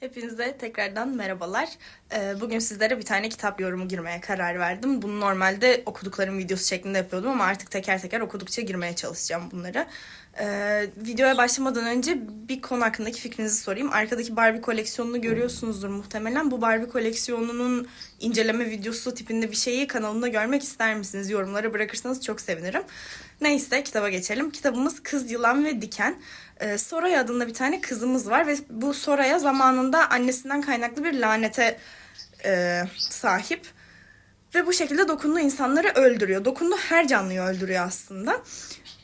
Hepinize tekrardan merhabalar. Ee, Bugün sizlere bir tane kitap yorumu girmeye karar verdim. Bunu normalde okuduklarım videosu şeklinde yapıyordum ama artık teker teker okudukça girmeye çalışacağım bunları. Ee, videoya başlamadan önce bir konu hakkındaki fikrinizi sorayım. Arkadaki Barbie koleksiyonunu görüyorsunuzdur muhtemelen. Bu Barbie koleksiyonunun inceleme videosu tipinde bir şeyi kanalımda görmek ister misiniz? Yorumlara bırakırsanız çok sevinirim. Neyse kitaba geçelim. Kitabımız Kız Yılan ve Diken. Ee, Soraya adında bir tane kızımız var ve bu Soraya zamanında annesinden kaynaklı bir lanete e, sahip. Ve bu şekilde dokunduğu insanları öldürüyor. Dokunduğu her canlıyı öldürüyor aslında.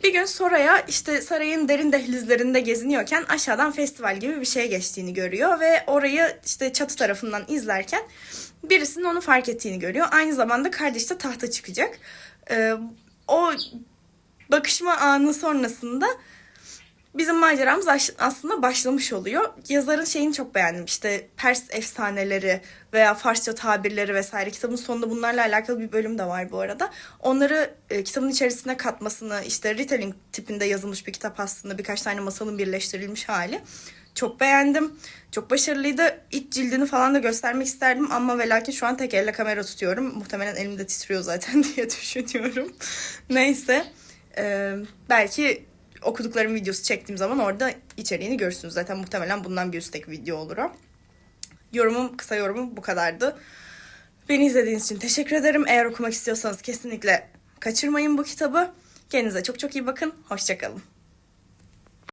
Bir gün Soraya işte sarayın derin dehlizlerinde geziniyorken aşağıdan festival gibi bir şey geçtiğini görüyor ve orayı işte çatı tarafından izlerken birisinin onu fark ettiğini görüyor. Aynı zamanda kardeş de tahta çıkacak. Ee, o bakışma anı sonrasında bizim maceramız aslında başlamış oluyor. Yazarın şeyini çok beğendim. İşte Pers efsaneleri veya Farsça tabirleri vesaire. Kitabın sonunda bunlarla alakalı bir bölüm de var bu arada. Onları e, kitabın içerisine katmasını, işte retelling tipinde yazılmış bir kitap aslında. Birkaç tane masalın birleştirilmiş hali. Çok beğendim. Çok başarılıydı. İç cildini falan da göstermek isterdim ama ve lakin şu an tek elle kamera tutuyorum. Muhtemelen elimde titriyor zaten diye düşünüyorum. Neyse. Ee, belki okuduklarım videosu çektiğim zaman orada içeriğini görürsünüz. Zaten muhtemelen bundan bir üstteki video olur o. Yorumum, kısa yorumum bu kadardı. Beni izlediğiniz için teşekkür ederim. Eğer okumak istiyorsanız kesinlikle kaçırmayın bu kitabı. Kendinize çok çok iyi bakın. Hoşçakalın.